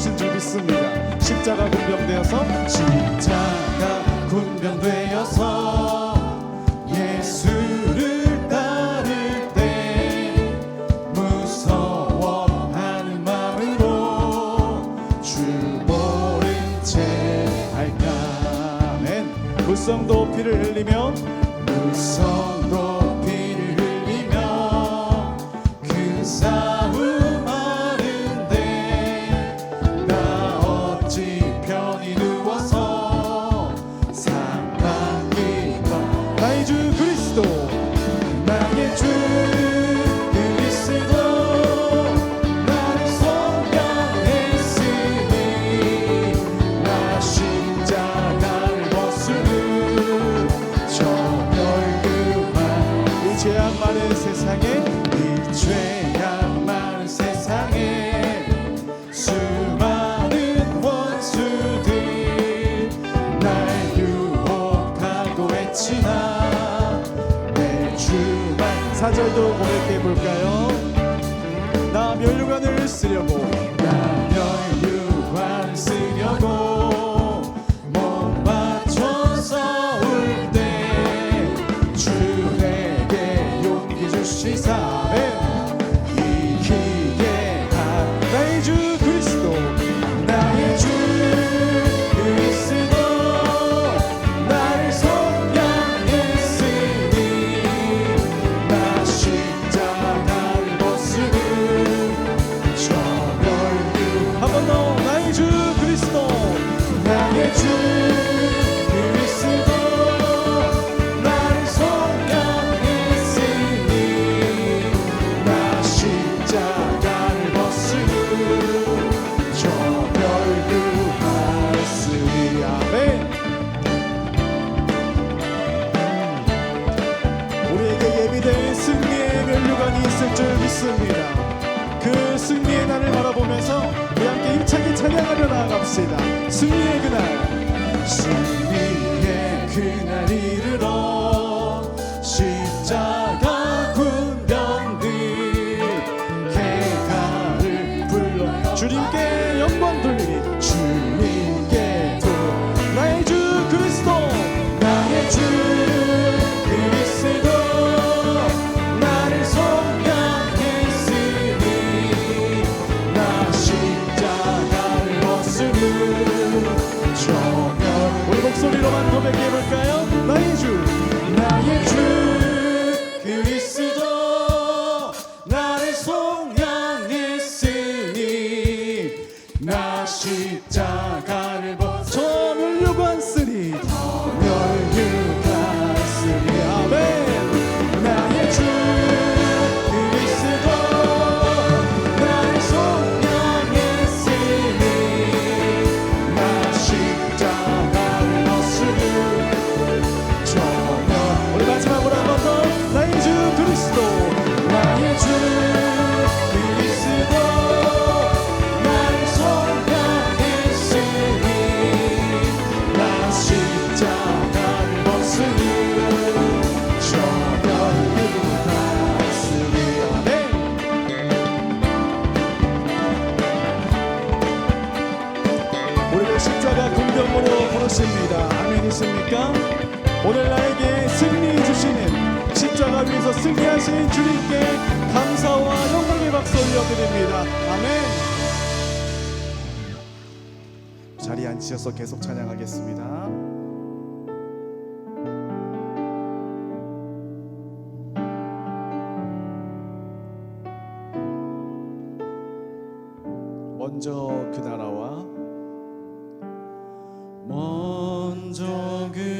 오신 줄 믿습니다. 십자가 군병되어서 십자가 군병되어서 예수를 따를 때 무서워하는 마음으로 주 모른 채 할까 아멘 물성도 피를 흘리며 무서 get you. 뱀이 된 승리의 면류관이 있을 줄 믿습니다. 그 승리의 날을 바라보면서 우리 함께 힘차게 찬양하려 나아갑시다. 승리의 그날. 승리의... 나가를 벗어 하나님께 감사와 영광의 박수 올려드립니다. 아멘. 자리에 앉으셔서 계속 찬양하겠습니다. 먼저 그 나라와 먼저 그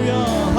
Hallelujah.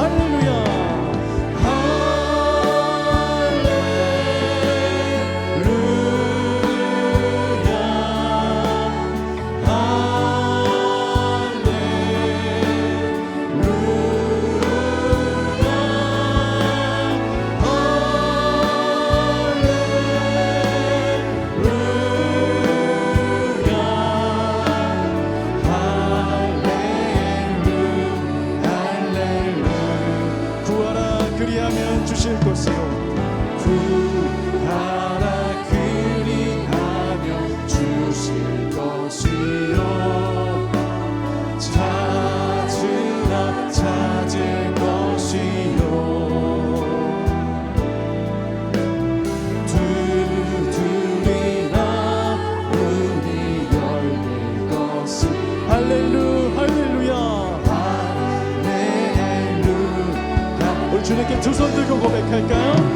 주님께 두 손 들고 고백할까요?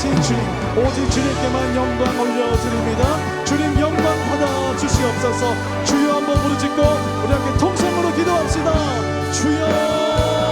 계신 주님 오직 주님께만 영광 올려드립니다. 주님 영광 받아 주시옵소서. 주여 한번 부르짖고 우리 함께 통성으로 기도합시다. 주여!